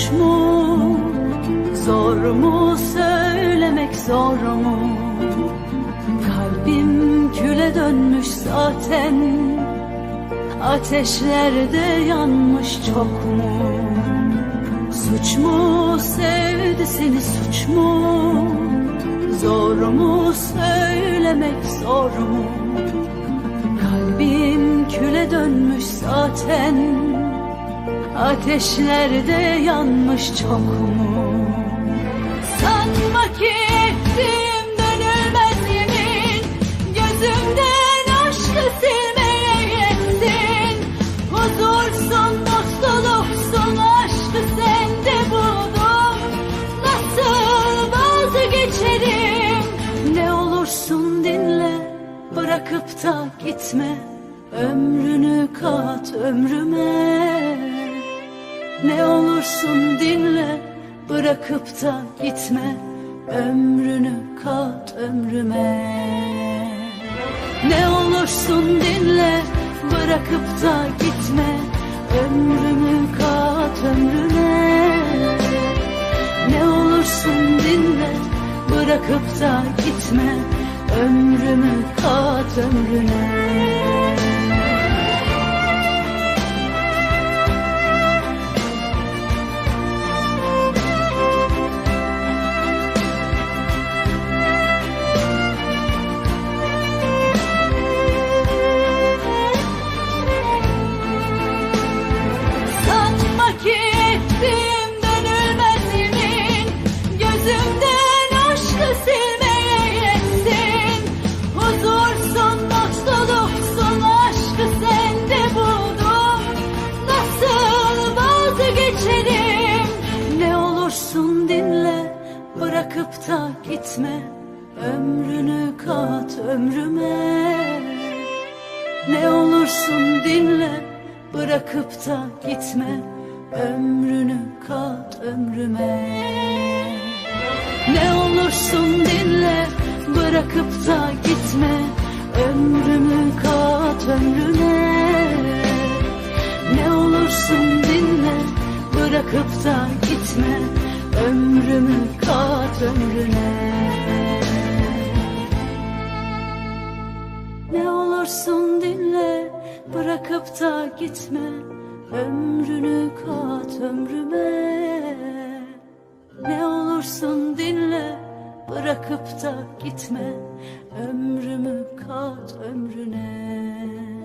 suç mu? Zor mu söylemek zor mu? Kalbim küle dönmüş zaten Ateşlerde yanmış çok mu? Suç mu sevdi seni suç mu? Zor mu söylemek zor mu? Kalbim küle dönmüş zaten Ateşlerde yanmış çok mu? Sanma ki ettiğim dönülmez yemin Gözümden aşkı silmeye yettin. Huzursun, mutluluksun, aşkı sende buldum. Nasıl vazgeçerim? Ne olursun dinle Bırakıp da gitme. Ömrünü kat ömrüme ne olursun dinle Bırakıp da gitme Ömrünü kat ömrüme. Ne olursun dinle Bırakıp da gitme Ömrümü kat ömrüne Ne olursun dinle Bırakıp da gitme Ömrümü kat ömrüne gitme Ömrünü kat ömrüme. Ne olursun dinle Bırakıp da gitme Ömrünü kat ömrüme. Ne olursun dinle Bırakıp da gitme Ömrümü kat ömrüne Ne olursun dinle Bırakıp da gitme Ömrümü kat ömrüne. Ne olursun dinle Bırakıp da gitme. Ömrünü kat ömrüme. Ne olursun dinle Bırakıp da gitme. Ömrümü kat ömrüne